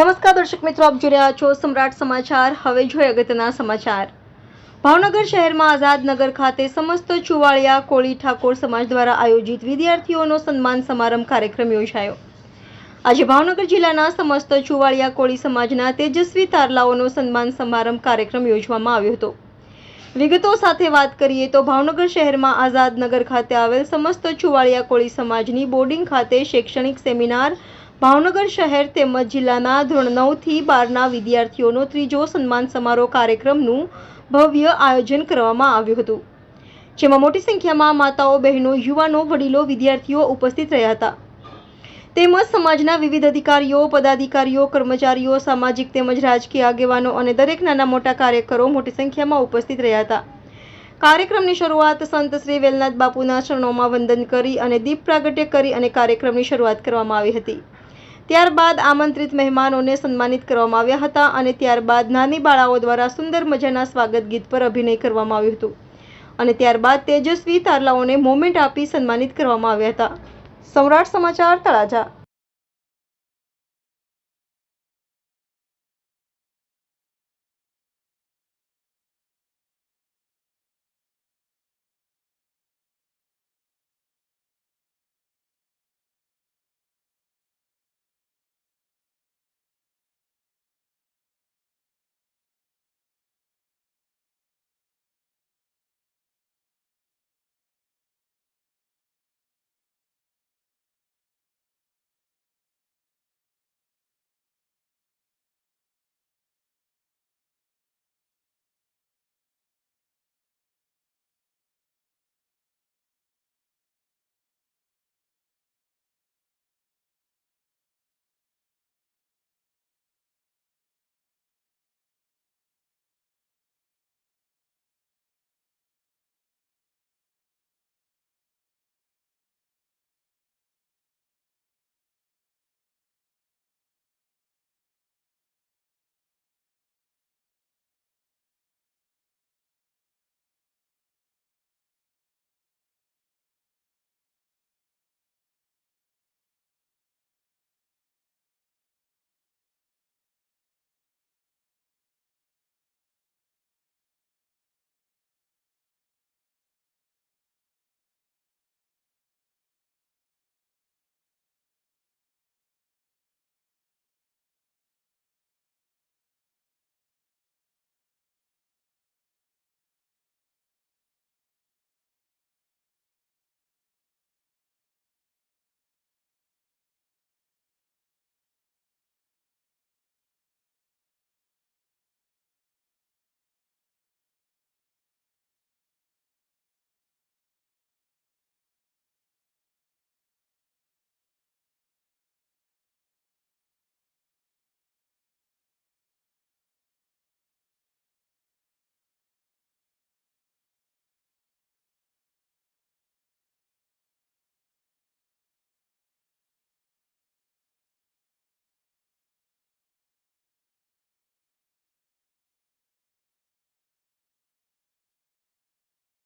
નમસ્કાર દર્શક મિત્રો, આપ જોઈ રહ્યા છો સમ્રાટ સમાચાર. હવે જોઈએ અગત્યના સમાચાર. ભાવનગર શહેરમાં આઝાદનગર ખાતે સમસ્ત ચુવાળિયા કોળી ઠાકોર સમાજ દ્વારા આયોજિત વિદ્યાર્થીઓનો સન્માન સમારંભ કાર્યક્રમ યોજાયો. આજે ભાવનગર જિલ્લાના સમસ્ત ચુવાળિયા કોળી સમાજના તેજસ્વી તારલાઓનો સન્માન સમારંભ કાર્યક્રમ યોજવામાં આવ્યો હતો. વિગતો સાથે વાત કરીએ તો ભાવનગર શહેરમાં આઝાદ નગર ખાતે આવેલ સમસ્ત ચુવાળિયા કોળી સમાજની બોર્ડિંગ ખાતે શૈક્ષણિક સેમિનાર ભાવનગર શહેર તેમજ જિલ્લાના ધોરણ નવથી બારના વિદ્યાર્થીઓનો ત્રીજો સન્માન સમારોહ કાર્યક્રમનું ભવ્ય આયોજન કરવામાં આવ્યું હતું. જેમાં મોટી સંખ્યામાં માતાઓ, બહેનો, યુવાનો, વડીલો, વિદ્યાર્થીઓ ઉપસ્થિત રહ્યા હતા. તેમજ સમાજના વિવિધ અધિકારીઓ, પદાધિકારીઓ, કર્મચારીઓ, સામાજિક તેમજ રાજકીય આગેવાનો અને દરેક નાના મોટા કાર્યકરો મોટી સંખ્યામાં ઉપસ્થિત રહ્યા હતા. કાર્યક્રમની શરૂઆત સંત શ્રી વેલનાથ બાપુના ચરણોમાં વંદન કરી અને દીપ પ્રાગટ્ય કરી અને કાર્યક્રમની શરૂઆત કરવામાં આવી હતી. ત્યારબાદ આમંત્રિત મહેમાનોને સન્માનિત કરવામાં આવ્યા હતા અને ત્યારબાદ નાની બાળાઓ દ્વારા સુંદર મજાના સ્વાગત ગીત પર અભિનય કરવામાં આવ્યું હતું. અને ત્યારબાદ તેજસ્વી તારલાઓને મોમેન્ટ આપી સન્માનિત કરવામાં આવ્યા હતા. સમ્રાટ સમાચાર તળાજા.